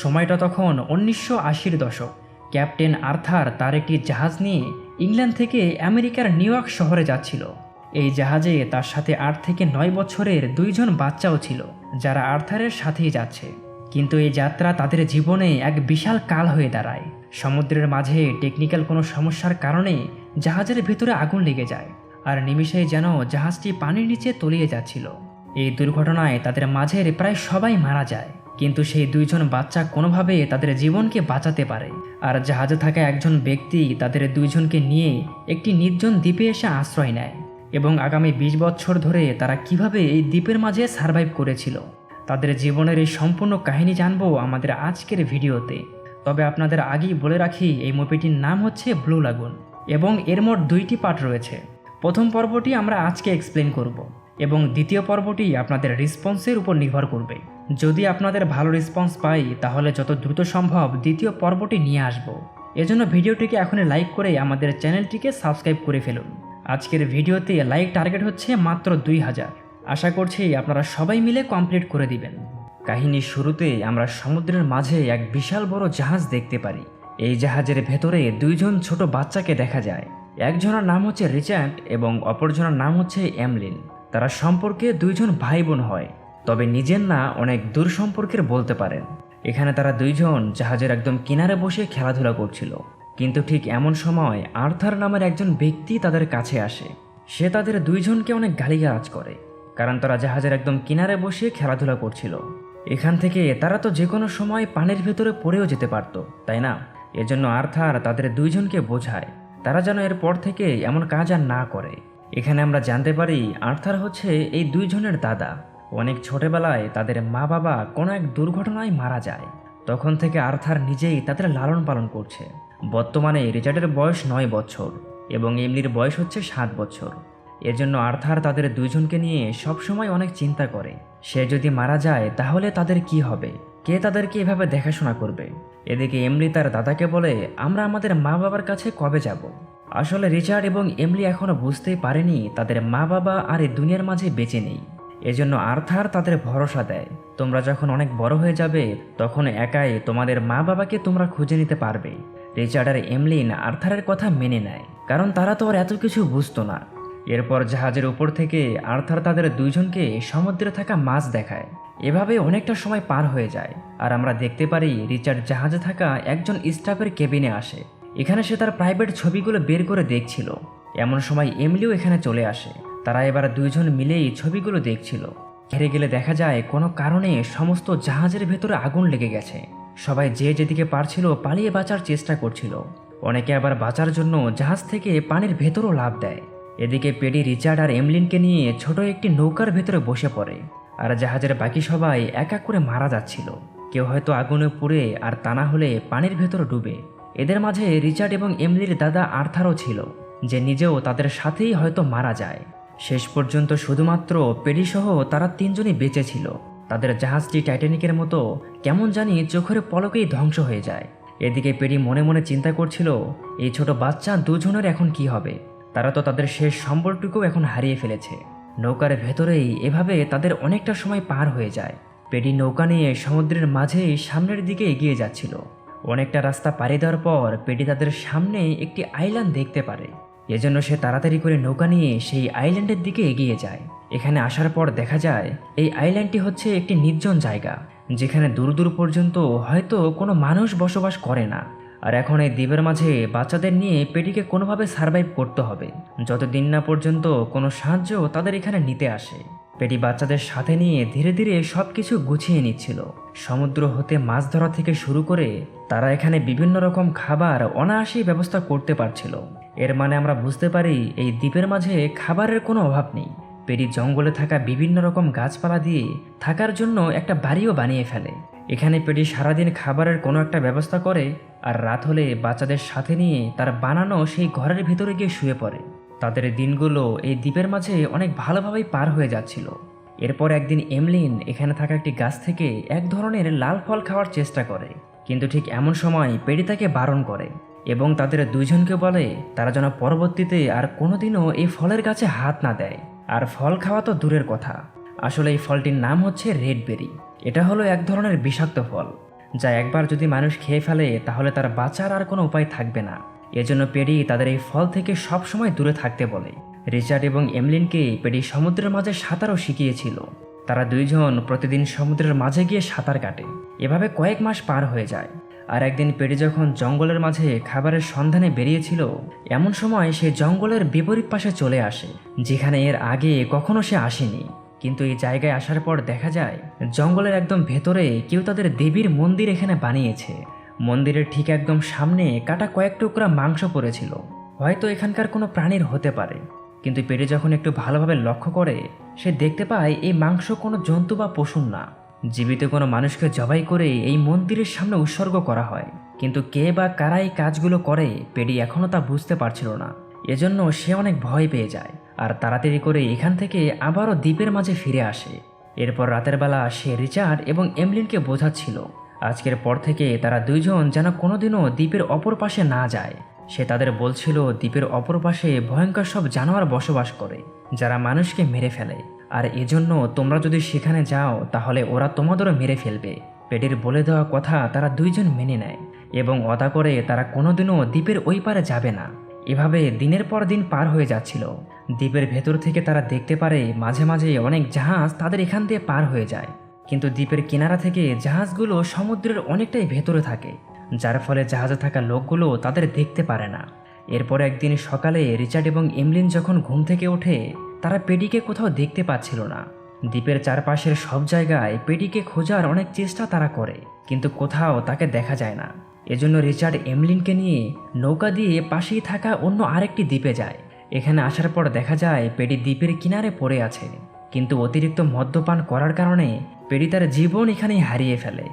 সময়টা তখন উনিশশো আশির দশক। ক্যাপ্টেন আর্থার তার একটি জাহাজ নিয়ে ইংল্যান্ড থেকে আমেরিকার নিউ ইয়র্ক শহরে যাচ্ছিল। এই জাহাজে তার সাথে আট থেকে নয় বছরের দুইজন বাচ্চাও ছিল, যারা আর্থারের সাথেই যাচ্ছে। কিন্তু এই যাত্রা তাদের জীবনে এক বিশাল কাল হয়ে দাঁড়ায়। সমুদ্রের মাঝে টেকনিক্যাল কোনো সমস্যার কারণে জাহাজের ভিতরে আগুন লেগে যায়, আর নিমিষেই যেন জাহাজটি পানির নিচে তলিয়ে যাচ্ছিল। এই দুর্ঘটনায় তাদের মাঝের প্রায় সবাই মারা যায়। কিন্তু সেই দুইজন বাচ্চা কোনোভাবে তাদের জীবনকে বাঁচাতে পারে। আর জাহাজে থাকা একজন ব্যক্তি তাদের দুইজনকে নিয়ে একটি নির্জন দ্বীপে এসে আশ্রয় নেয় এবং আগামী বিশ বছর ধরে তারা কীভাবে এই দ্বীপের মাঝে সার্ভাইভ করেছিল, তাদের জীবনের এই সম্পূর্ণ কাহিনী জানব আমাদের আজকের ভিডিওতে। তবে আপনাদের আগেই বলে রাখি, এই মুভিটির নাম হচ্ছে ব্লু লাগুন এবং এর মোট দুইটি পার্ট রয়েছে। প্রথম পর্বটি আমরা আজকে এক্সপ্লেন করব এবং দ্বিতীয় পর্বটি আপনাদের রেসপন্সের উপর নির্ভর করবে। যদি আপনাদের ভালো রেসপন্স পাই, তাহলে যত দ্রুত সম্ভব দ্বিতীয় পর্বটি নিয়ে আসব। এজন্য ভিডিওটিকে এখনই লাইক করে আমাদের চ্যানেলটিকে সাবস্ক্রাইব করে ফেলুন। আজকের ভিডিওতে লাইক টার্গেট হচ্ছে মাত্র দুই হাজার। আশা করছি আপনারা সবাই মিলে কমপ্লিট করে দিবেন। কাহিনীর শুরুতে আমরা সমুদ্রের মাঝে এক বিশাল বড় জাহাজ দেখতে পারি। এই জাহাজের ভেতরে দুইজন ছোট বাচ্চাকে দেখা যায়। একজনের নাম হচ্ছে রিচার্ড এবং অপরজনের নাম হচ্ছে এমলিন। তারা সম্পর্কে দুইজন ভাই বোন হয়। তবে নিজের না অনেক দূর সম্পর্কের বলতে পারেন। এখানে তারা দুইজন জাহাজের একদম কিনারে বসে খেলাধুলা করছিল। কিন্তু ঠিক এমন সময় আর্থার নামের একজন ব্যক্তি তাদের কাছে আসে। সে তাদের দুইজনকে অনেক গালিগালাজ করে, কারণ তারা জাহাজের একদম কিনারে বসে খেলাধুলা করছিল। এখান থেকে তারা তো যে কোনো সময় পানির ভেতরে পড়েও যেতে পারতো, তাই না? এজন্য আর্থার তাদের দুইজনকে বোঝায়, তারা যেন এরপর থেকে এমন কাজ আর না করে। এখানে আমরা জানতে পারি আর্থার হচ্ছে এই দুইজনের দাদা। অনেক ছোটবেলায় তাদের মা বাবা কোনো এক দুর্ঘটনায় মারা যায়। তখন থেকে আর্থার নিজেই তাদের লালন পালন করছে। বর্তমানে রিচার্ডের বয়স নয় বছর এবং এমনির বয়স হচ্ছে সাত বছর। এজন্য আর্থার তাদের দুইজনকে নিয়ে সবসময় অনেক চিন্তা করে। সে যদি মারা যায়, তাহলে তাদের কি হবে? কে তাদেরকে এভাবে দেখাশোনা করবে? এদিকে এমলি তার দাদাকে বলে, আমরা আমাদের মা বাবার কাছে কবে যাব? আসলে রিচার্ড এবং এমলি এখনও বুঝতেই পারেনি তাদের মা বাবা আর এই দুনিয়ার মাঝে বেঁচে নেই। এজন্য আর্থার তাদের ভরসা দেয়। তোমরা যখন অনেক বড় হয়ে যাবে, তখন একাই তোমাদের মা বাবাকে তোমরা খুঁজে নিতে পারবে। রিচার্ড আর এমলিন আর্থারের কথা মেনে নেয়, কারণ তারা তো আর এত কিছু বুঝতো না। এরপর জাহাজের উপর থেকে আর্থার তাদের দুইজনকে সমুদ্রে থাকা মাছ দেখায়। এভাবে অনেকটা সময় পার হয়ে যায়, আর আমরা দেখতে পারি রিচার্ড জাহাজে থাকা একজন স্টাফের কেবিনে আসে। এখানে সে তার প্রাইভেট ছবিগুলো বের করে দেখছিল। এমন সময় এমলিও এখানে চলে আসে। তারা এবার দুইজন মিলেই ছবিগুলো দেখছিল। ঘেরে গেলে দেখা যায়, কোনো কারণে সমস্ত জাহাজের ভেতরে আগুন লেগে গেছে। সবাই যে যেদিকে পারছিল পালিয়ে বাঁচার চেষ্টা করছিল। অনেকে আবার বাঁচার জন্য জাহাজ থেকে পানির ভেতরও লাভ দেয়। এদিকে পেডি রিচার্ড আর এমলিনকে নিয়ে ছোট একটি নৌকার ভেতরে বসে পড়ে। আর জাহাজের বাকি সবাই এক এক করে মারা যাচ্ছিল। কেউ হয়তো আগুনে পুড়ে আর তা না হলে পানির ভেতরে ডুবে। এদের মাঝে রিচার্ড এবং এমলির দাদা আর্থারও ছিল, যে নিজেও তাদের সাথেই হয়তো মারা যায়। শেষ পর্যন্ত শুধুমাত্র পেডিসহ তারা তিনজনই বেঁচে ছিল। তাদের জাহাজটি টাইটানিকের মতো কেমন জানি চোখের পলকেই ধ্বংস হয়ে যায়। এদিকে পেডি মনে মনে চিন্তা করছিল, এই ছোট বাচ্চা দুজনের এখন কি হবে? তারা তো তাদের শেষ সম্বলটুকু এখন হারিয়ে ফেলেছে। নৌকার ভেতরেই এভাবে তাদের অনেকটা সময় পার হয়ে যায়। পেডি নৌকা নিয়ে সমুদ্রের মাঝেই সামনের দিকে এগিয়ে যাচ্ছিল। অনেকটা রাস্তা পাড়ি দেওয়ার পর পেডি তাদের সামনে একটি আইল্যান্ড দেখতে পারে। এজন্য সে তাড়াতাড়ি করে নৌকা নিয়ে সেই আইল্যান্ডের দিকে এগিয়ে যায়। এখানে আসার পর দেখা যায়, এই আইল্যান্ডটি হচ্ছে একটি নির্জন জায়গা, যেখানে দূর দূর পর্যন্ত হয়তো কোনো মানুষ বসবাস করে না। আর এখন এই দ্বীপের মাঝে বাচ্চাদের নিয়ে পেটিকে কোনোভাবে সার্ভাইভ করতে হবে। যতদিন না পর্যন্ত কোনো সাহায্য তাদের এখানে নিতে আসে। পেটি বাচ্চাদের সাথে নিয়ে ধীরে ধীরে সব কিছু গুছিয়ে নিচ্ছিল। সমুদ্র হতে মাছ ধরা থেকে শুরু করে তারা এখানে বিভিন্ন রকম খাবার অনায়াসেই ব্যবস্থা করতে পারছিল। এর মানে আমরা বুঝতে পারি এই দ্বীপের মাঝে খাবারের কোনো অভাব নেই। পেরি জঙ্গলে থাকা বিভিন্ন রকম গাছপালা দিয়ে থাকার জন্য একটা বাড়িও বানিয়ে ফেলে। এখানে পেটি সারাদিন খাবারের কোনো একটা ব্যবস্থা করে আর রাত হলে বাচ্চাদের সাথে নিয়ে তার বানানো সেই ঘরের ভেতরে গিয়ে শুয়ে পড়ে। তাদের দিনগুলো এই দ্বীপের মাঝে অনেক ভালোভাবেই পার হয়ে যাচ্ছিল। এরপর একদিন এমলিন এখানে থাকা একটি গাছ থেকে এক ধরনের লাল ফল খাওয়ার চেষ্টা করে, কিন্তু ঠিক এমন সময় পেডি তাকে বারণ করে এবং তাদের দুইজনকে বলে, তারা যেন পরবর্তীতে আর কোনোদিনও এই ফলের গাছে হাত না দেয়। আর ফল খাওয়া তো দূরের কথা। আসলে এই ফলটির নাম হচ্ছে রেড বেরি এটা হলো এক ধরনের বিষাক্ত ফল। যা একবার যদি মানুষ খেয়ে ফেলে, তাহলে তার বাঁচার আর কোনো উপায় থাকবে না। এজন্য পেডি তাদের এই ফল থেকে সবসময় দূরে থাকতে বলে। রিচার্ড এবং এমলিনকে পেডি সমুদ্রের মাঝে সাঁতারও শিখিয়েছিল। তারা দুইজন প্রতিদিন সমুদ্রের মাঝে গিয়ে সাঁতার কাটে। এভাবে কয়েক মাস পার হয়ে যায়। আর একদিন পেডি যখন জঙ্গলের মাঝে খাবারের সন্ধানে বেরিয়েছিল, এমন সময় সে জঙ্গলের বিপরীত পাশে চলে আসে, যেখানে এর আগে কখনো সে আসেনি। কিন্তু এই জায়গায় আসার পর দেখা যায়, জঙ্গলের একদম ভেতরে কেউ তাদের দেবীর মন্দির এখানে বানিয়েছে। মন্দিরের ঠিক একদম সামনে কাটা কয়েক টুকরা মাংস পড়েছিল। হয়তো এখানকার কোনো প্রাণীর হতে পারে। কিন্তু পেটে যখন একটু ভালোভাবে লক্ষ্য করে, সে দেখতে পায় এই মাংস কোনো জন্তু বা পশুর না। জীবিত কোনো মানুষকে জবাই করে এই মন্দিরের সামনে উৎসর্গ করা হয়। কিন্তু কে বা কারা এই কাজগুলো করে, পেডি এখনও তা বুঝতে পারছিল না। এজন্য সে অনেক ভয় পেয়ে যায় আর তাড়াতাড়ি করে এখান থেকে আবারও দ্বীপের মাঝে ফিরে আসে। এরপর রাতের বেলা সে রিচার্ড এবং এমলিনকে বোঝাচ্ছিল। আজকের পর থেকে তারা দুইজন যেন কোনোদিনও দ্বীপের অপর পাশে না যায়। সে তাদের বলছিল, দ্বীপের অপর পাশে ভয়ঙ্কর সব জানোয়ার বসবাস করে, যারা মানুষকে মেরে ফেলে। আর এজন্য তোমরা যদি সেখানে যাও, তাহলে ওরা তোমাদেরও মেরে ফেলবে। পেটের বলে দেওয়া কথা তারা দুইজন মেনে নেয় এবং অদা করে তারা কোনোদিনও দ্বীপের ওই পারে যাবে না। এভাবে দিনের পর দিন পার হয়ে যাচ্ছিল। দ্বীপের ভেতর থেকে তারা দেখতে পারে মাঝে মাঝে অনেক জাহাজ তাদের এখান দিয়ে পার হয়ে যায়। কিন্তু দ্বীপের কিনারা থেকে জাহাজগুলো সমুদ্রের অনেকটাই ভেতরে থাকে, যার ফলে জাহাজে থাকা লোকগুলো তাদের দেখতে পারে না। এরপর একদিন সকালে রিচার্ড এবং এমলিন যখন ঘুম থেকে ওঠে, তারা পেডিকে কোথাও দেখতে পাচ্ছিল না। দ্বীপের চারপাশের সব জায়গায় পেডিকে খোঁজার অনেক চেষ্টা তারা করে, কিন্তু কোথাও তাকে দেখা যায় না। এজন্য রিচার্ড এমলিনকে নিয়ে নৌকা দিয়ে পাশেই থাকা অন্য আরেকটি দ্বীপে যায়। এখানে আসার পর দেখা যায় পেডি দ্বীপের কিনারে পড়ে আছে। কিন্তু অতিরিক্ত মদ্যপান করার কারণে পেডি তার জীবন এখানেই হারিয়ে ফেলে।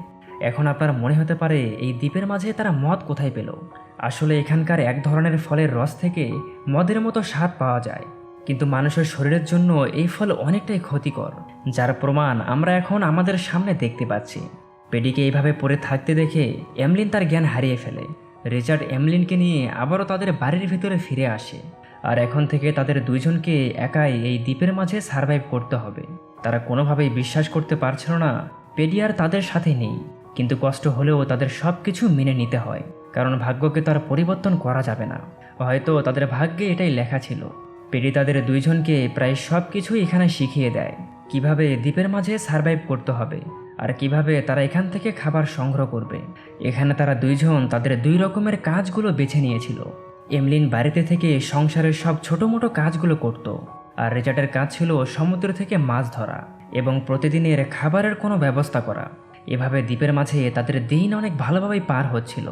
এখন আপনার মনে হতে পারে, এই দ্বীপের মাঝে তারা মদ কোথায় পেল? আসলে এখানকার এক ধরনের ফলের রস থেকে মদের মতো স্বাদ পাওয়া যায়। কিন্তু মানুষের শরীরের জন্য এই ফল অনেকটাই ক্ষতিকর, যার প্রমাণ আমরা এখন আমাদের সামনে দেখতে পাচ্ছি। পেডিকে এইভাবে পড়ে থাকতে দেখে এমলিন তার জ্ঞান হারিয়ে ফেলে। রিচার্ড এমলিনকে নিয়ে আবারও তাদের বাড়ির ভিতরে ফিরে আসে। আর এখন থেকে তাদের দুইজনকে একাই এই দ্বীপের মাঝে সার্ভাইভ করতে হবে। তারা কোনোভাবেই বিশ্বাস করতে পারছিল না, পেডি আর তাদের সাথে নেই। কিন্তু কষ্ট হলেও তাদের সব কিছু মেনে নিতে হয়, কারণ ভাগ্যকে তার পরিবর্তন করা যাবে না। হয়তো তাদের ভাগ্যে এটাই লেখা ছিল। পেডি তাদের দুইজনকে প্রায় সব কিছুই এখানে শিখিয়ে দেয়, কীভাবে দ্বীপের মাঝে সার্ভাইভ করতে হবে। আর কীভাবে তারা এখান থেকে খাবার সংগ্রহ করবে। এখানে তারা দুইজন তাদের দুই রকমের কাজগুলো বেছে নিয়েছিল। এমলিন বাড়িতে থেকে সংসারের সব ছোট মোটো কাজগুলো করত আর রেজার্টের কাজ ছিল সমুদ্র থেকে মাছ ধরা এবং প্রতিদিনের খাবারের কোনো ব্যবস্থা করা। এভাবে দ্বীপের মাঝে তাদের দিন অনেক ভালোভাবেই পার হচ্ছিল।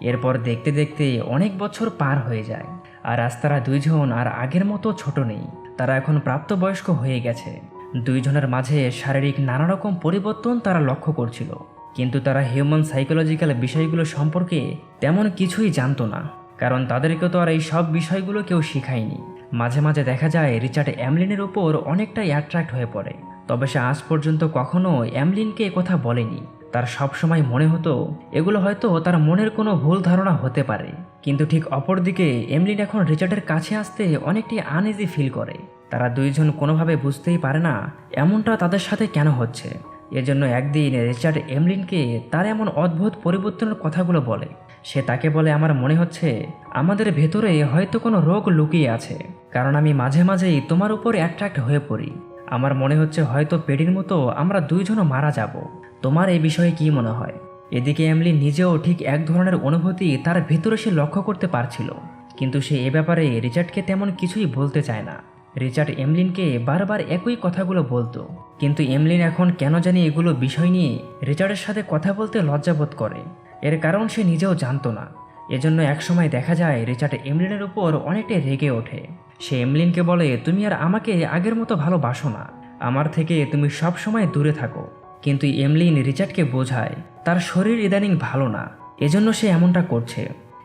এরপর দেখতে দেখতে অনেক বছর পার হয়ে যায়। আর আজ তারা দুইজন আর আগের মতো ছোট নেই। তারা এখন প্রাপ্তবয়স্ক হয়ে গেছে। দুইজনের মাঝে শারীরিক নানা রকম পরিবর্তন তারা লক্ষ্য করছিল। কিন্তু তারা হিউম্যান সাইকোলজিক্যাল বিষয়গুলো সম্পর্কে তেমন কিছুই জানতো না। কারণ তাদেরকে তো আর এই সব বিষয়গুলো কেউ শেখায়নি। মাঝে মাঝে দেখা যায়, রিচার্ড অ্যামলিনের ওপর অনেকটাই অ্যাট্রাক্ট হয়ে পড়ে। তবে সে আজ পর্যন্ত কখনো অ্যামলিনকে কথা বলেনি। তার সবসময় মনে হতো, এগুলো হয়তো তার মনের কোনো ভুল ধারণা হতে পারে। কিন্তু ঠিক অপরদিকে, এমলিন এখন রিচার্ডের কাছে আসতে অনেকটি আনইজি ফিল করে। তারা দুইজন কোনোভাবে বুঝতেই পারে না, এমনটা তাদের সাথে কেন হচ্ছে। এজন্য একদিন রিচার্ড এমলিনকে তার এমন অদ্ভুত পরিবর্তনের কথাগুলো বলে। সে তাকে বলে, আমার মনে হচ্ছে, আমাদের ভেতরে হয়তো কোনো রোগ লুকিয়ে আছে। কারণ আমি মাঝে মাঝেই তোমার উপর অ্যাট্রাক্ট হয়ে পড়ি। আমার মনে হচ্ছে হয়তো পেডির মতো আমরা দুইজনও মারা যাব। তোমার এই বিষয়ে কি মনে হয়? এদিকে এমলি নিজেও ঠিক এক ধরনের অনুভূতি তার ভেতরে সে লক্ষ্য করতে পারছিল। কিন্তু সে এ ব্যাপারে রিচার্ডকে তেমন কিছুই বলতে চায় না। রিচার্ড এমলিনকে বারবার একই কথাগুলো বলতো। কিন্তু এমলিন এখন কেন জানি এগুলো বিষয় নিয়ে রিচার্ডের সাথে কথা বলতে লজ্জাবোধ করে। এর কারণ সে নিজেও জানতো না। এজন্য একসময় দেখা যায় রিচার্ড এমলিনের উপর অনেকটাই রেগে ওঠে। সে এমলিনকে বলে, তুমি আর আমাকে আগের মতো ভালোবাসো না। আমার থেকে তুমি সব সময় দূরে থাকো। কিন্তু এমলিন রিচার্ডকে বোঝায়, তার শরীর ইদানিং ভালো না, এজন্য সে এমনটা করছে।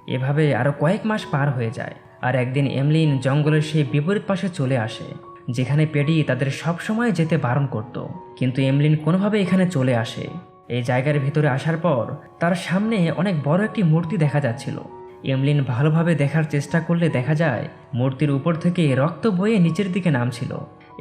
এভাবে আরও কয়েক মাস পার হয়ে যায়, আর একদিন এমলিন জঙ্গলের সেই বিপরীত পাশে চলে আসে, যেখানে পেডি তাদের সব সময় যেতে বারণ করত। কিন্তু এমলিন কোনোভাবে এখানে চলে আসে। এই জায়গার ভিতরে আসার পর তার সামনে অনেক বড় একটি মূর্তি দেখা যাচ্ছিল। এমলিন ভালোভাবে দেখার চেষ্টা করলে দেখা যায়, মূর্তির উপর থেকে রক্ত বয়ে নিচের দিকে নামছিল।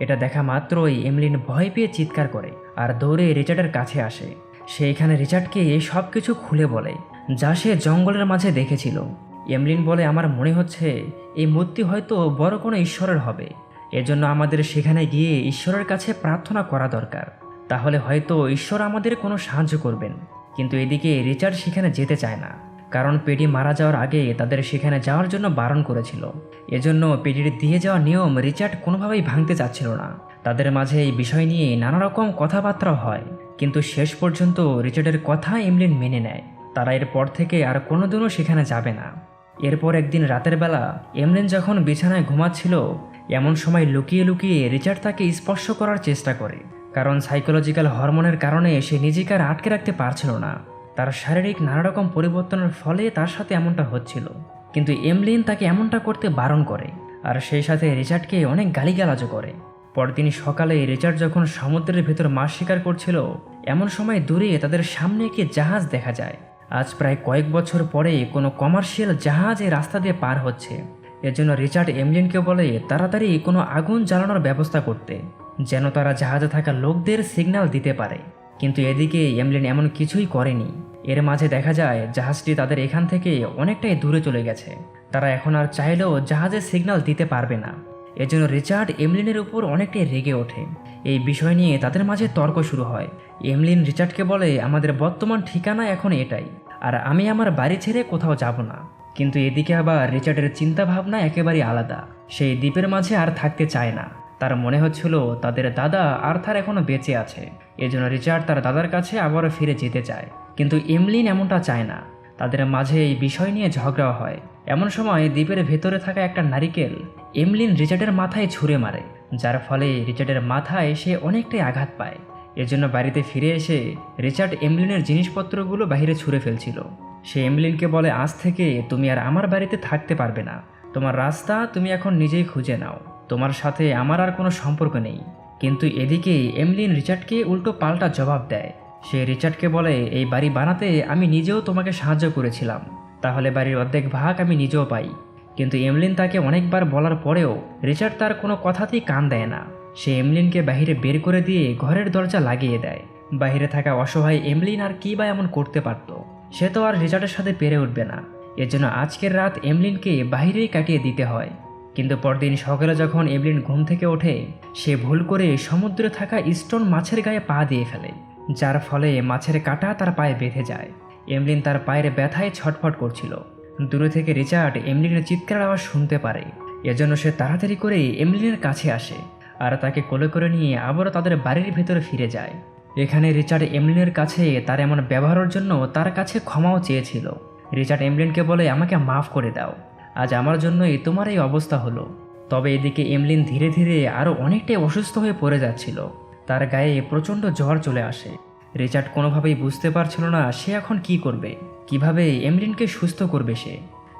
এটা দেখা মাত্রই এমলিন ভয় পেয়ে চিৎকার করে। আর দৌড়ে রিচার্ডের কাছে আসে। সে এখানে রিচার্ডকে এই সব কিছু খুলে বলে, যা সে জঙ্গলের মাঝে দেখেছিল। এমলিন বলে, আমার মনে হচ্ছে এই মূর্তি হয়তো বড় কোনো ঈশ্বরের হবে। এজন্য আমাদের সেখানে গিয়ে ঈশ্বরের কাছে প্রার্থনা করা দরকার। তাহলে হয়তো ঈশ্বর আমাদের কোনো সাহায্য করবেন। কিন্তু এদিকে রিচার্ড সেখানে যেতে চায় না, কারণ পেডি মারা যাওয়ার আগে তাদের সেখানে যাওয়ার জন্য বারণ করেছিল। এজন্য পেডির দিয়ে যাওয়া নিয়ম রিচার্ড কোনোভাবেই ভাঙতে চাচ্ছিল না। তাদের মাঝে এই বিষয় নিয়ে নানা রকম কথাবার্তা হয়। কিন্তু শেষ পর্যন্ত রিচার্ডের কথা এমলিন মেনে নেয়। তারা এরপর থেকে আর কোনোদিনও সেখানে যাবে না। এরপর একদিন রাতের বেলা এমলিন যখন বিছানায় ঘুমাচ্ছিল, এমন সময় লুকিয়ে লুকিয়ে রিচার্ড তাকে স্পর্শ করার চেষ্টা করে। কারণ সাইকোলজিক্যাল হরমোনের কারণে সে নিজেকে আর আটকে রাখতে পারছিল না। তার শারীরিক নানা রকম পরিবর্তনের ফলে তার সাথে এমনটা হচ্ছিল। কিন্তু এমলিন তাকে এমনটা করতে বারণ করে। আর সেই সাথে রিচার্ডকে অনেক গালিগালাজও করে। পরদিন সকালে রিচার্ড যখন সমুদ্রের ভেতর মাছ শিকার করছিল, এমন সময় দূরে তাদের সামনে একটি জাহাজ দেখা যায়। আজ প্রায় কয়েক বছর পরে কোনো কমার্শিয়াল জাহাজ এই রাস্তা দিয়ে পার হচ্ছে। এজন্য রিচার্ড এমলিনকে বলে তাড়াতাড়ি কোনো আগুন জ্বালানোর ব্যবস্থা করতে, যেন তারা জাহাজে থাকা লোকদের সিগন্যাল দিতে পারে। কিন্তু এদিকে এমলিন এমন কিছুই করেনি। এর মাঝে দেখা যায়, জাহাজটি তাদের এখান থেকে অনেকটাই দূরে চলে গেছে। তারা এখন আর চাইলেও জাহাজের সিগন্যাল দিতে পারবে না। এজন্য রিচার্ড এমলিনের উপর অনেকটাই রেগে ওঠে। এই বিষয় নিয়ে তাদের মাঝে তর্ক শুরু হয়। এমলিন রিচার্ডকে বলে, আমাদের বর্তমান ঠিকানা এখন এটাই, আর আমি আমার বাড়ি ছেড়ে কোথাও যাব না। কিন্তু এদিকে আবার রিচার্ডের চিন্তা ভাবনা একেবারেই আলাদা। সেই দ্বীপের মাঝে আর থাকতে চায় না। তার মনে হচ্ছিল, তাদের দাদা আর্থার এখনও বেঁচে আছে। এজন্য রিচার্ড তার দাদার কাছে আবারও ফিরে যেতে চায়। কিন্তু এমলিন এমনটা চায় না। তাদের মাঝে এই বিষয় নিয়ে ঝগড়া হয়। এমন সময় দ্বীপের ভেতরে থাকা একটা নারিকেল এমলিন রিচার্ডের মাথায় ছুঁড়ে মারে, যার ফলে রিচার্ডের মাথায় সে অনেকটাই আঘাত পায়। এজন্য বাড়িতে ফিরে এসে রিচার্ড এমলিনের জিনিসপত্রগুলো বাইরে ছুঁড়ে ফেলছিল। সে এমলিনকে বলে, আজ থেকে তুমি আর আমার বাড়িতে থাকতে পারবে না। তোমার রাস্তা তুমি এখন নিজেই খুঁজে নাও। তোমার সাথে আমার আর কোনো সম্পর্ক নেই। কিন্তু এদিকে এমলিন রিচার্ডকে উল্টো পাল্টা জবাব দেয়। সে রিচার্ডকে বলে, এই বাড়ি বানাতে আমি নিজেও তোমাকে সাহায্য করেছিলাম। তাহলে বাড়ির অর্ধেক ভাগ আমি নিজেও পাই। কিন্তু এমলিন তাকে অনেকবার বলার পরেও রিচার্ড তার কোনো কথাতেই কান দেয় না। সে এমলিনকে বাহিরে বের করে দিয়ে ঘরের দরজা লাগিয়ে দেয়। বাইরে থাকা অসহায় এমলিন আর কী বা এমন করতে পারত? সে তো আর রিচার্ডের সাথে পেরে উঠবে না। এজন্য আজকের রাত এমলিনকে বাহিরেই কাটিয়ে দিতে হয়। কিন্তু পরদিন সকালে যখন এমলিন ঘুম থেকে ওঠে, সে ভুল করে সমুদ্রে থাকা স্টোন মাছের গায়ে পা দিয়ে ফেলে। যার ফলে মাছের কাঁটা তার পায়ে বেঁধে যায়। এমলিন তার পায়ের ব্যথায় ছটফট করছিল। দূরে থেকে রিচার্ড এমলিনের চিৎকার আওয়াজ শুনতে পারে। এজন্য সে তাড়াতাড়ি করে এমলিনের কাছে আসে আর তাকে কোলে করে নিয়ে আবারও তাদের বাড়ির ভেতরে ফিরে যায়। এখানে রিচার্ড এমলিনের কাছে তার এমন ব্যবহারের জন্য তার কাছে ক্ষমাও চেয়েছিল। রিচার্ড এমলিনকে বলে, আমাকে মাফ করে দাও। আজ আমার জন্যই তোমার এই অবস্থা হলো। তবে এদিকে এমলিন ধীরে ধীরে আরও অনেকটাই অসুস্থ হয়ে পড়ে যাচ্ছিল। তার গায়ে প্রচণ্ড জ্বর চলে আসে। রিচার্ড কোনোভাবেই বুঝতে পারছিল না সে এখন কি করবে, কীভাবে এমলিনকে সুস্থ করবে সে।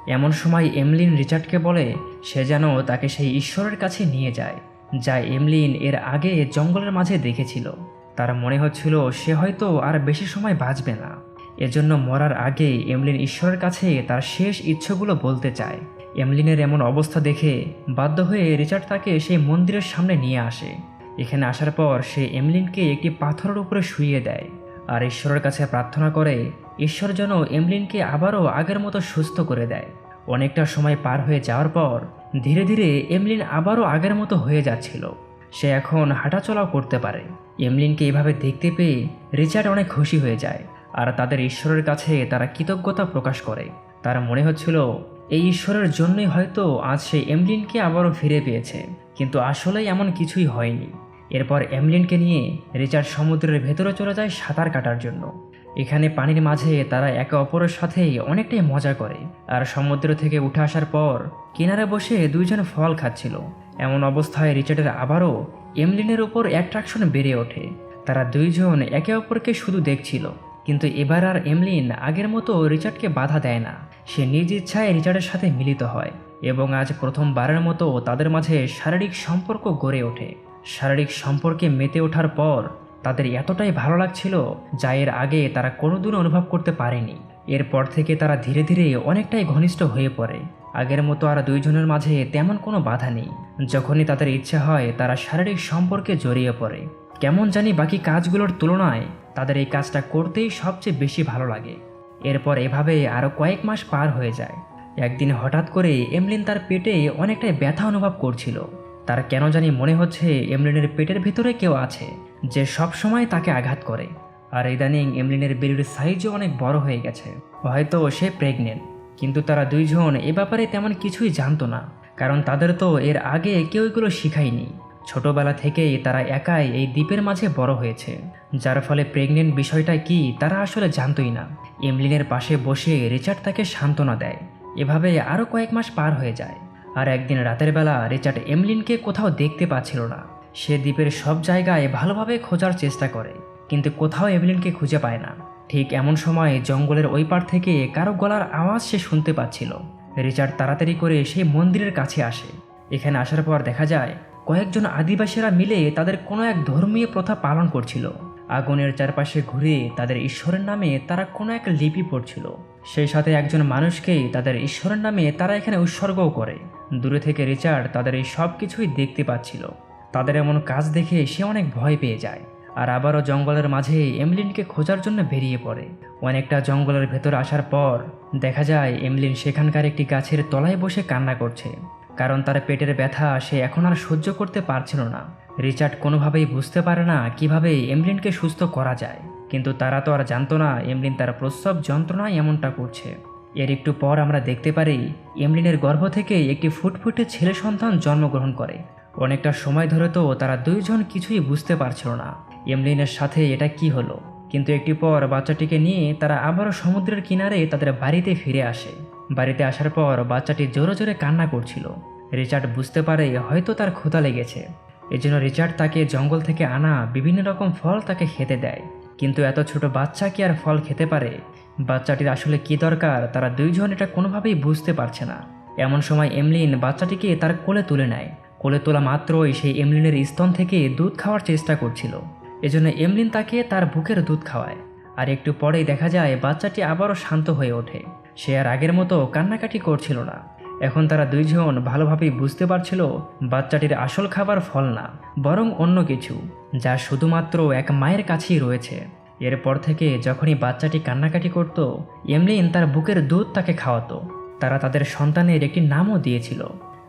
এমন সময় এমলিন রিচার্ডকে বলে, সে যেন তাকে সেই ঈশ্বরের কাছে নিয়ে যায়, যা এমলিন এর আগে জঙ্গলের মাঝে দেখেছিল। তার মনে হচ্ছিল সে হয়তো আর বেশি সময় বাঁচবে না। এজন্য মরার আগে এমলিন ঈশ্বরের কাছে তার শেষ ইচ্ছেগুলো বলতে চায়। এমলিনের এমন অবস্থা দেখে বাধ্য হয়ে রিচার্ড তাকে সেই মন্দিরের সামনে নিয়ে আসে। এখানে আসার পর সে এমলিনকে একটি পাথরের উপরে শুইয়ে দেয়। আর ঈশ্বরের কাছে প্রার্থনা করে, ঈশ্বর যেন এমলিনকে আবারও আগের মতো সুস্থ করে দেয়। অনেকটা সময় পার হয়ে যাওয়ার পর, ধীরে ধীরে এমলিন আবারও আগের মতো হয়ে যাচ্ছিল। সে এখন হাঁটাচলাও করতে পারে। এমলিনকে এভাবে দেখতে পেয়ে রিচার্ড অনেক খুশি হয়ে যায়, আর তাদের ঈশ্বরের কাছে তারা কৃতজ্ঞতা প্রকাশ করে। তার মনে হচ্ছিল, এই ঈশ্বরের জন্যই হয়তো আজ সে এমলিনকে আবারও ফিরে পেয়েছে, কিন্তু আসলেই এমন কিছুই হয়নি। এরপর এমলিনকে নিয়ে রিচার্ড সমুদ্রের ভেতরে চলে যায় সাঁতার কাটার জন্য। এখানে পানির মাঝে তারা একে অপরের সাথে অনেকটাই মজা করে। আর সমুদ্র থেকে উঠে আসার পর কিনারে বসে দুইজন ফল খাচ্ছিল। এমন অবস্থায় রিচার্ডের আবারও এমলিনের উপর অ্যাট্রাকশন বেড়ে ওঠে। তারা দুইজন একে অপরকে শুধু দেখছিল। কিন্তু এবার আর এমলিন আগের মতো রিচার্ডকে বাধা দেয় না। সে নিজ ইচ্ছায় রিচার্ডের সাথে মিলিত হয় এবং আজ প্রথমবারের মতো তাদের মাঝে শারীরিক সম্পর্ক গড়ে ওঠে। শারীরিক সম্পর্কে মেতে ওঠার পর তাদের এতটাই ভালো লাগছিল যা এর আগে তারা কোনোদিনও অনুভব করতে পারেনি। এরপর থেকে তারা ধীরে ধীরে অনেকটাই ঘনিষ্ঠ হয়ে পড়ে। আগের মতো আর দুইজনের মাঝে তেমন কোনো বাধা নেই। যখনই তাদের ইচ্ছা হয়, তারা শারীরিক সম্পর্কে জড়িয়ে পড়ে। কেমন জানি বাকি কাজগুলোর তুলনায় তাদের এই কাজটা করতেই সবচেয়ে বেশি ভালো লাগে। এরপর এভাবে আরও কয়েক মাস পার হয়ে যায়। একদিন হঠাৎ করে এমলিন তার পেটে অনেকটাই ব্যথা অনুভব করছিল। তার কেন জানি মনে হচ্ছে এমলিনের পেটের ভিতরে কেউ আছে, যে সব সময় তাকে আঘাত করে। আর ইদানিং এমলিনের বেলুর সাইজও অনেক বড় হয়ে গেছে। হয়তো সে প্রেগনেন্ট কিন্তু তারা দুইজন এ ব্যাপারে তেমন কিছুই জানতো না, কারণ তাদের তো এর আগে কেউ এগুলো শিখায়নি। ছোটবেলা থেকেই তারা একাই এই দ্বীপের মাঝে বড় হয়েছে, যার ফলে প্রেগনেন্ট বিষয়টা কি তারা আসলে জানতই না। এমলিনের পাশে বসে রিচার্ড তাকে সান্ত্বনা দেয়, এভাবে আরও কয়েক মাস পার হয়ে যায়। আর একদিন রাতের বেলা রিচার্ড এমলিনকে কোথাও দেখতে পাচ্ছিল না। সে দ্বীপের সব জায়গায় ভালোভাবে খোঁজার চেষ্টা করে, কিন্তু কোথাও এমলিনকে খুঁজে পায় না। ঠিক এমন সময় জঙ্গলের ওই পার থেকে কারও গলার আওয়াজ সে শুনতে পাচ্ছিল। রিচার্ড তাড়াতাড়ি করে সেই মন্দিরের কাছে আসে। এখানে আসার পর দেখা যায়, কয়েকজন আদিবাসীরা মিলে তাদের কোনো এক ধর্মীয় প্রথা পালন করছিল। আগুনের চারপাশে ঘুরে তাদের ঈশ্বরের নামে তারা কোনো এক লিপি পড়ছিল। সেই সাথে একজন মানুষকেই তাদের ঈশ্বরের নামে তারা এখানে উৎসর্গও করে। দূরে থেকে রিচার্ড তাদের এই সব কিছুই দেখতে পাচ্ছিল। তাদের এমন কাজ দেখে সে অনেক ভয় পেয়ে যায় আর আবারও জঙ্গলের মাঝে এমলিনকে খোঁজার জন্য বেরিয়ে পড়ে। অনেকটা জঙ্গলের ভেতর আসার পর দেখা যায় এমলিন সেখানকার একটি গাছের তলায় বসে কান্না করছে। কারণ তার পেটের ব্যথা সে এখন আর সহ্য করতে পারছিল না। রিচার্ড কোনোভাবেই বুঝতে পারে না কীভাবে এমলিনকে সুস্থ করা যায়। কিন্তু তারা তো আর জানতো না এমলিন তার প্রসব যন্ত্রণায় এমনটা করছে। এর একটু পর আমরা দেখতে পারি এমলিনের গর্ভ থেকে একটি ফুটফুটে ছেলে সন্তান জন্মগ্রহণ করে। অনেকটা সময় ধরে তো তারা দুইজন কিছুই বুঝতে পারছিল না। এমলিনের সাথে এটা কি হলো? কিন্তু একটি পর বাচ্চাটিকে নিয়ে তারা আবারও সমুদ্রের কিনারে তাদের বাড়িতে ফিরে আসে। বাড়িতে আসার পর বাচ্চাটি জোরে জোরে কান্না করছিল। রিচার্ড বুঝতে পারে হয়তো তার ক্ষুধা লেগেছে। এজন্য রিচার্ড তাকে জঙ্গল থেকে আনা বিভিন্ন রকম ফল তাকে খেতে দেয়। কিন্তু এত ছোট বাচ্চা কি আর ফল খেতে পারে? বাচ্চাটির আসলে কি দরকার, তারা দুইজন এটা কোনোভাবেই বুঝতে পারছে না। এমন সময় এমলিন বাচ্চাটিকে তার কোলে তুলে নেয়। কোলে তোলা মাত্রই সেই এমলিনের স্তন থেকে দুধ খাওয়ার চেষ্টা করছিল। এজন্য এমলিন তাকে তার বুকের দুধ খাওয়ায়। আর একটু পরেই দেখা যায় বাচ্চাটি আবারও শান্ত হয়ে ওঠে। সে আর আগের মতো কান্নাকাটি করছিল না। এখন তারা দুইজন ভালোভাবেই বুঝতে পারছিল বাচ্চাটির আসল খাবার ফল না, বরং অন্য কিছু, যা শুধুমাত্র এক মায়ের কাছেই রয়েছে। এরপর থেকে যখনই বাচ্চাটি কান্নাকাটি করত এমলিন তার বুকের দুধ তাকে খাওয়াতো। তারা তাদের সন্তানের একটি নামও দিয়েছিল।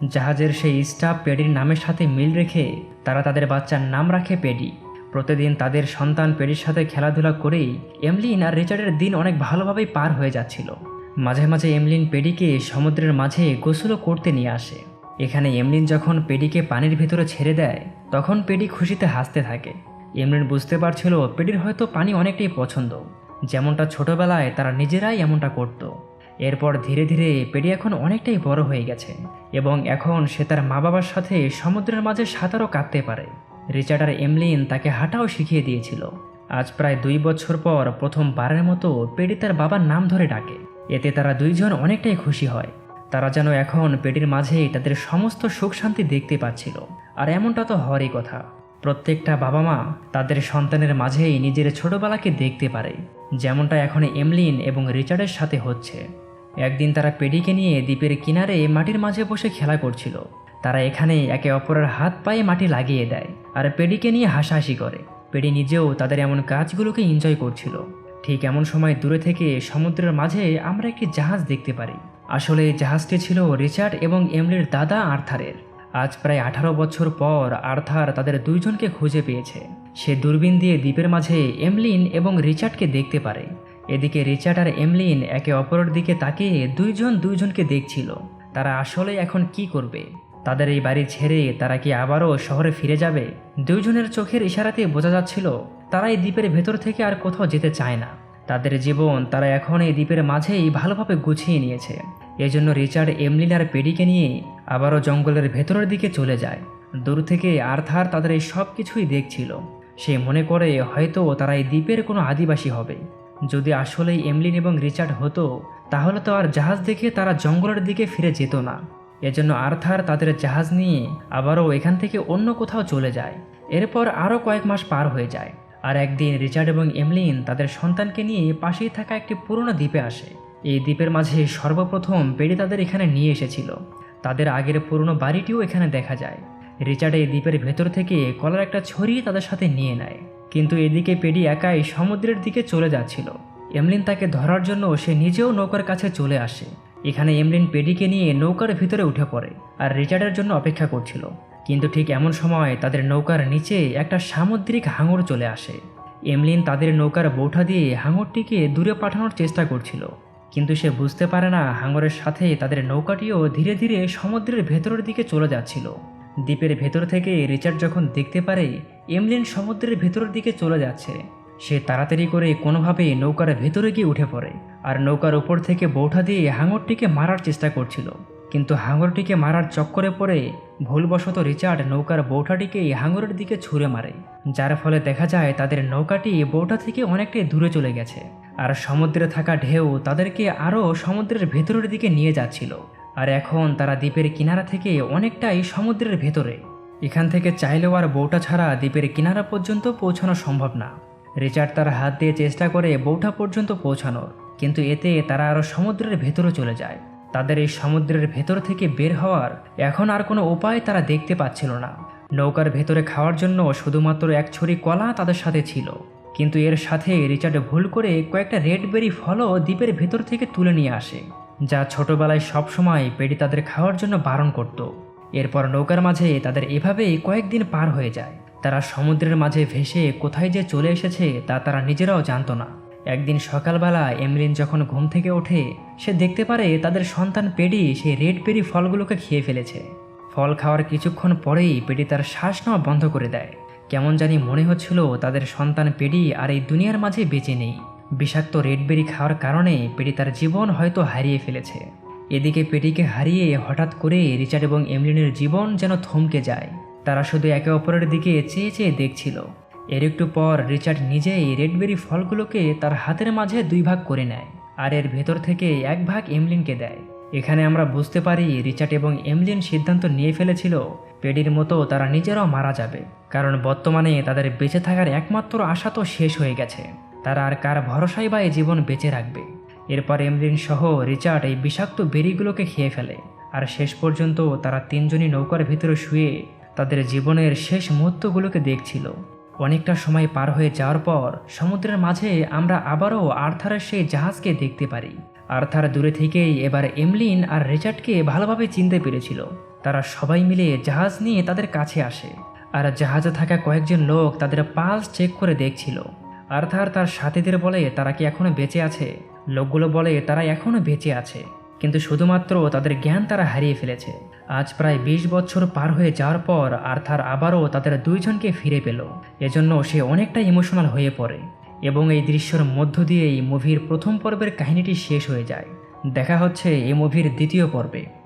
জাহাজের সেই স্টাফ পেডির নামের সাথে মিল রেখে তারা তাদের বাচ্চার নাম রাখে পেডি। প্রতিদিন তাদের সন্তান পেডির সাথে খেলাধুলা করেই এমলিন আর রিচার্ডের দিন অনেক ভালোভাবেই পার হয়ে যাচ্ছিল। মাঝে মাঝে এমলিন পেডিকে সমুদ্রের মাঝে গোসলও করতে নিয়ে আসে। এখানে এমলিন যখন পেডিকে পানির ভিতরে ছেড়ে দেয়, তখন পেডি খুশিতে হাসতে থাকে। এমলিন বুঝতে পারছিল পেডির হয়তো পানি অনেকটাই পছন্দ। যেমনটা ছোটবেলায় তারা নিজেরাই এমনটা করত। এরপর ধীরে ধীরে পেডি এখন অনেকটাই বড় হয়ে গেছে এবং এখন সে তার মা বাবার সাথে সমুদ্রের মাঝে সাঁতারও কাটতে পারে। রিচার্ড আর এমলিন তাকে হাঁটাও শিখিয়ে দিয়েছিল। আজ প্রায় দুই বছর পর প্রথমবারের মতো পেডি তার বাবার নাম ধরে ডাকে। এতে তারা দুইজন অনেকটাই খুশি হয়। তারা যেন এখন পেডির মাঝেই তাদের সমস্ত সুখ শান্তি দেখতে পাচ্ছিল। আর এমনটা তো হওয়ারই কথা। প্রত্যেকটা বাবা মা তাদের সন্তানের মাঝেই নিজের ছোটবেলাকে দেখতে পারে। যেমনটা এখন এমলিন এবং রিচার্ডের সাথে হচ্ছে। একদিন তারা পেডিকে নিয়ে দ্বীপের কিনারে মাটির মাঝে বসে খেলা করছিল। তারা এখানে একে অপরের হাত পায়ে মাটি লাগিয়ে দেয় আর পেডিকে নিয়ে হাসাহাসি করে। পেডি নিজেও তাদের এমন কাজগুলোকে এনজয় করছিল। ঠিক এমন সময় দূরে থেকে সমুদ্রের মাঝে আমরা একটি জাহাজ দেখতে পারি। আসলে জাহাজটি ছিল রিচার্ড এবং এমলির দাদা আর্থারের। আজ প্রায় আঠারো বছর পর আর্থার তাদের দুইজনকে খুঁজে পেয়েছে। সে দূরবীন দিয়ে দ্বীপের মাঝে এমলিন এবং রিচার্ডকে দেখতে পারে। এদিকে রিচার্ড আর এমলিন একে অপরের দিকে তাকিয়ে দুইজন দুইজনকে দেখছিল। তারা আসলে এখন কি করবে? তাদের এই বাড়ি ছেড়ে তারা কি আবারও শহরে ফিরে যাবে? দুইজনের চোখের ইশারাতে বোঝা যাচ্ছিল তারা এই দ্বীপের ভেতর থেকে আর কোথাও যেতে চায় না। তাদের জীবন তারা এখন এই দ্বীপের মাঝেই ভালোভাবে গুছিয়ে নিয়েছে। এজন্য রিচার্ড এমলিন আর পেডিকে নিয়ে আবারও জঙ্গলের ভেতরের দিকে চলে যায়। দূর থেকে আর্থার তাদের এই সব কিছুই দেখছিল। সে মনে করে হয়তো তারা এই দ্বীপের কোনো আদিবাসী হবে। যদি আসলেই এমলিন এবং রিচার্ড হতো, তাহলে তো আর জাহাজ দেখে তারা জঙ্গলের দিকে ফিরে যেত না। এজন্য আর্থার তাদের জাহাজ নিয়ে আবারও এখান থেকে অন্য কোথাও চলে যায়। এরপর আরও কয়েক মাস পার হয়ে যায়। আর একদিন রিচার্ড এবং এমলিন তাদের সন্তানকে নিয়ে পাশেই থাকা একটি পুরনো দ্বীপে আসে। এই দ্বীপের মাঝে সর্বপ্রথম পেড়ি তাদের এখানে নিয়ে এসেছিল। তাদের আগের পুরনো বাড়িটিও এখানে দেখা যায়। রিচার্ড এই দ্বীপের ভেতর থেকে কলার একটা ছড়িয়ে তাদের সাথে নিয়ে নেয়। কিন্তু এদিকে পেডি একাই সমুদ্রের দিকে চলে যাচ্ছিল। এমলিন তাকে ধরার জন্য সে নিজেও নৌকার কাছে চলে আসে। এখানে এমলিন পেডিকে নিয়ে নৌকার ভিতরে উঠে পড়ে আর রিচার্ডের জন্য অপেক্ষা করছিল। কিন্তু ঠিক এমন সময় তাদের নৌকার নিচে একটা সামুদ্রিক হাঙর চলে আসে। এমলিন তাদের নৌকার বৌঠা দিয়ে হাঙরটিকে দূরে পাঠানোর চেষ্টা করছিল। কিন্তু সে বুঝতে পারে না হাঙরের সাথে তাদের নৌকাটিও ধীরে ধীরে সমুদ্রের ভেতরের দিকে চলে যাচ্ছিল। দ্বীপের ভেতর থেকে রিচার্ড যখন দেখতে পারে এমলিন সমুদ্রের ভেতরের দিকে চলে যাচ্ছে, সে তাড়াতাড়ি করে কোনোভাবে নৌকার ভেতরে গিয়ে উঠে পড়ে, আর নৌকার ওপর থেকে বৌঠা দিয়ে হাঙরটিকে মারার চেষ্টা করছিল। কিন্তু হাঙরটিকে মারার চক্করে পড়ে ভুলবশত রিচার্ড নৌকার বৌঠাটিকে হাঙরের দিকে ছুঁড়ে মারে, যার ফলে দেখা যায় তাদের নৌকাটি বৌঠা থেকে অনেকটাই দূরে চলে গেছে আর সমুদ্রে থাকা ঢেউ তাদেরকে আরও সমুদ্রের ভেতরের দিকে নিয়ে যাচ্ছিল। আর এখন তারা দ্বীপের কিনারা থেকে অনেকটাই সমুদ্রের ভেতরে। এখান থেকে চাইলেও আর বৌটা ছাড়া দ্বীপের কিনারা পর্যন্ত পৌঁছানো সম্ভব না। রিচার্ড তার হাত দিয়ে চেষ্টা করে বৌঠা পর্যন্ত পৌঁছানোর, কিন্তু এতে তারা আরও সমুদ্রের ভেতরে চলে যায়। তাদের এই সমুদ্রের ভেতর থেকে বের হওয়ার এখন আর কোনো উপায় তারা দেখতে পাচ্ছিল না। নৌকার ভেতরে খাওয়ার জন্য শুধুমাত্র এক ছড়ি কলা তাদের সাথে ছিল। কিন্তু এর সাথে রিচার্ড ভুল করে কয়েকটা রেডবেরি ফলও দ্বীপের ভেতর থেকে তুলে নিয়ে আসে, যা ছোটবেলায় সবসময় পেডি তাদের খাওয়ার জন্য বারণ করত। এরপর নৌকার মাঝে তাদের এভাবেই কয়েকদিন পার হয়ে যায়। তারা সমুদ্রের মাঝে ভেসে কোথায় যে চলে এসেছে তা তারা নিজেরাও জানতো না। একদিন সকালবেলা এমলিন যখন ঘুম থেকে ওঠে, সে দেখতে পারে তাদের সন্তান পেডি সেই রেড বেরি ফলগুলোকে খেয়ে ফেলেছে। ফল খাওয়ার কিছুক্ষণ পরেই পেডি তার শ্বাস নেওয়া বন্ধ করে দেয়। কেমন জানি মনে হচ্ছিল তাদের সন্তান পেডি আর এই দুনিয়ার মাঝে বেঁচে নেই। বিষাক্ত রেডবেরি খাওয়ার কারণে পেডি তার জীবন হয়তো হারিয়ে ফেলেছে। এদিকে পেডিকে হারিয়ে হঠাৎ করে রিচার্ড এবং এমলিনের জীবন যেন থমকে যায়। তারা শুধু একে অপরের দিকে চেয়ে চেয়ে দেখছিল। এর একটু পর রিচার্ড নিজেই রেডবেরি ফলগুলোকে তার হাতের মাঝে দুই ভাগ করে নেয় আর এর ভেতর থেকে এক ভাগ এমলিনকে দেয়। এখানে আমরা বুঝতে পারি রিচার্ড এবং এমলিন সিদ্ধান্ত নিয়ে ফেলেছিল, পেডির মতো তারা নিজেরাও মারা যাবে, কারণ বর্তমানে তাদের বেঁচে থাকার একমাত্র আশা তো শেষ হয়ে গেছে। তারা আর কার ভরসাই বা এই জীবন বেঁচে রাখবে? এরপর এমলিন সহ রিচার্ড এই বিষাক্ত বেরিগুলোকে খেয়ে ফেলে, আর শেষ পর্যন্ত তারা তিনজনই নৌকার ভিতরে শুয়ে তাদের জীবনের শেষ মুহূর্তগুলোকে দেখছিল। অনেকটা সময় পার হয়ে যাওয়ার পর সমুদ্রের মাঝে আমরা আবারও আর্থারের সেই জাহাজকে দেখতে পারি। আর্থার দূরে থেকেই এবার এমলিন আর রিচার্ডকে ভালোভাবে চিনতে পেরেছিল। তারা সবাই মিলে জাহাজ নিয়ে তাদের কাছে আসে। আর জাহাজে থাকা কয়েকজন লোক তাদের পালস চেক করে দেখছিল। আর্থার তার সাথীদের বলে, তারা কি এখনও বেঁচে আছে? লোকগুলো বলে, তারা এখনও বেঁচে আছে। কিন্তু শুধুমাত্র তাদের জ্ঞান তারা হারিয়ে ফেলেছে। আজ প্রায় বিশ বছর পার হয়ে যাওয়ার পর আর্থার আবারও তাদের দুইজনকে ফিরে পেল। এজন্য সে অনেকটা ইমোশনাল হয়ে পড়ে এবং এই দৃশ্যর মধ্য দিয়েই মুভির প্রথম পর্বের কাহিনীটি শেষ হয়ে যায়। দেখা হচ্ছে এই মুভির দ্বিতীয় পর্বে।